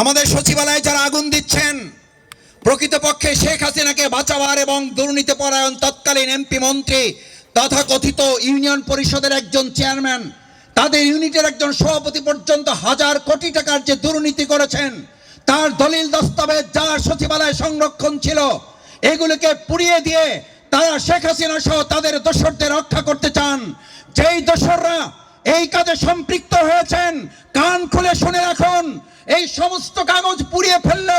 আমাদের সচিবালয়ে যারা আগুন দিচ্ছেন, প্রকৃতপক্ষে শেখ হাসিনাকে বাঁচাবার এবং দুর্নীতি পরায়ণ তৎকালীন এমপি মন্ত্রী তথা কথিত ইউনিয়ন পরিষদের একজন চেয়ারম্যান, তাদের ইউনিটের একজন সভাপতি পর্যন্ত হাজার কোটি টাকার যে দুর্নীতি করেছেন, তার দলিল দস্তাবেজ যার সচিবালয়ে সংরক্ষণ ছিল, এগুলিকে পুড়িয়ে দিয়ে তারা শেখ হাসিনা সহ তাদের দোসরদের রক্ষা করতে চান। যেই দোসররা এই কাজে সম্পৃক্ত হয়েছেন। কান খুলে শুনে রাখুন। এই সমস্ত কাগজ পুড়িয়ে ফেলল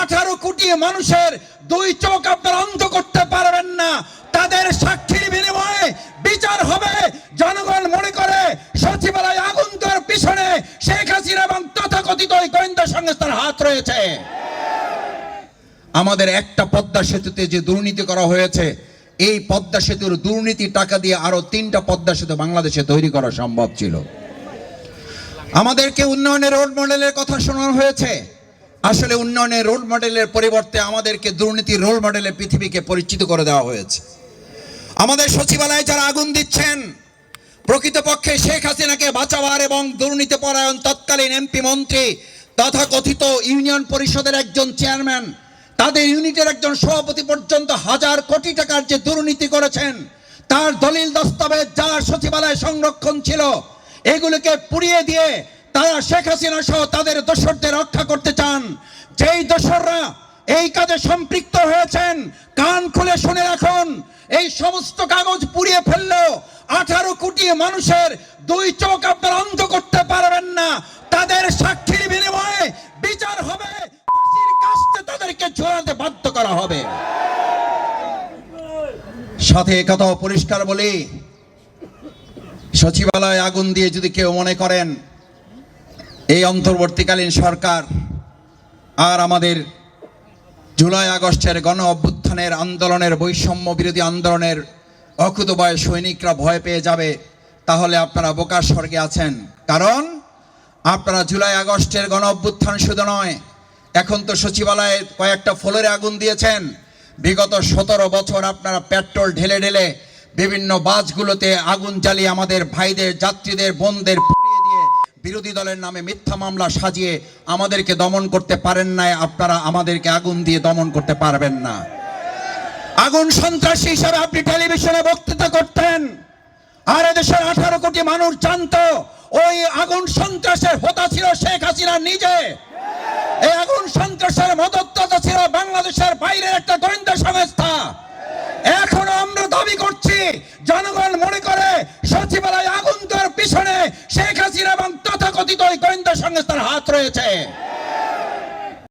আঠারো কোটি মানুষের দুই চোখ আপনারা অন্ধ করতে পারবেন না। তাদের সাক্ষীর বিনিময়ে বিচার হবে। জনগণ মনে করে সচিবালয় আগুন পিছনে শেখ হাসিনা এবং তথাকথিত ওই গোয়েন্দা সংস্থার হাত রয়েছে। আমাদের একটা পদ্মা সেতুতে যে দুর্নীতি করা হয়েছে এই পদ্মা সেতুর দুর্নীতি টাকা দিয়ে আরও তিনটা পদ্মা সেতু বাংলাদেশে তৈরি করা সম্ভব ছিল। আমাদেরকে উন্নয়নের রোল মডেলের কথা শোনানো হয়েছে। আসলে উন্নয়নের রোল মডেলের পরিবর্তে আমাদেরকে দুর্নীতির রোল মডেলে পৃথিবীকে পরিচিত করে দেওয়া হয়েছে। আমাদের সচিবালয়ে যারা আগুন দিচ্ছেন, প্রকৃতপক্ষে শেখ হাসিনাকে বাঁচাবার এবং দুর্নীতি পরায়ণ তৎকালীন এমপি মন্ত্রী তথা কথিত ইউনিয়ন পরিষদের একজন চেয়ারম্যান তাদের ইউনিটের একজন সভাপতি পর্যন্ত হাজার কোটি টাকার যে দুর্নীতি করেছেন, তার দলিল দস্তাবেজ যার সচিবালয়ে সংরক্ষণ ছিল, এগুলিকে পুড়িয়ে দিয়ে তারা শেখ হাসিনা সহ তাদের দোসরদের রক্ষা করতে চান। যেই দোসররা এই কাজে সম্পৃক্ত হয়েছেন, কান খুলে শুনে রাখুন, এই সমস্ত কাগজ পুড়িয়ে ফেলল আঠারো কোটি মানুষের দুই চোখ আপনারা অন্ধ করতে পারবেন না তাদের সাক্ষীর বিনিময়ে বিচার হবে ফাঁসির কাস্তে তাদেরকে বাধ্য করা হবে। সাথে একথাও পরিষ্কার বলি, সচিবালয়ে আগুন দিয়ে যদি কেউ মনে করেন, এই অন্তর্বর্তীকালীন সরকার আর আমাদের জুলাই আগস্টের গণ অভ্যুত্থানের আন্দোলনের বৈষম্য বিরোধী আন্দোলনের অকুতবয় সৈনিকরা ভয় পেয়ে যাবে, তাহলে আপনারা বোকার স্বর্গে আছেন। কারণ আপনারা জুলাই আগস্টের গণ অভ্যুত্থান শুধু নয় এখন তো সচিবালয়ে কয়েকটা ফ্লোরে আগুন দিয়েছেন। বিগত সতেরো বছর আপনারা পেট্রোল ঢেলে ঢেলে বিভিন্ন বাসগুলোতে আগুন জ্বালিয়ে আমাদের ভাইদের, যাত্রীদের, বোনদের পুড়িয়ে দিয়ে বিরোধী দলের নামে মিথ্যা মামলা সাজিয়ে আমাদেরকে দমন করতে পারেন নাই, আপনারা আমাদেরকে আগুন দিয়ে দমন করতে পারবেন না। আগুন সন্ত্রাসী হিসাবে আপনি টেলিভিশনে বক্তৃতা করতেন। আর এদেশের আঠারো কোটি মানুষ জানতো, ওই আগুন সন্ত্রাসের হোতা ছিল শেখ হাসিনা নিজে। সন্ত্রাসের মদতদাতা ছিল বাংলাদেশের বাইরে একটা গোয়েন্দা সংস্থা। এখনও আমরা দাবি করছি, জনগণ মনে করে সচিবালয় আগুন পিছনে শেখ হাসিনা এবং তথাকথিত গোয়েন্দা সংস্থার হাত রয়েছে।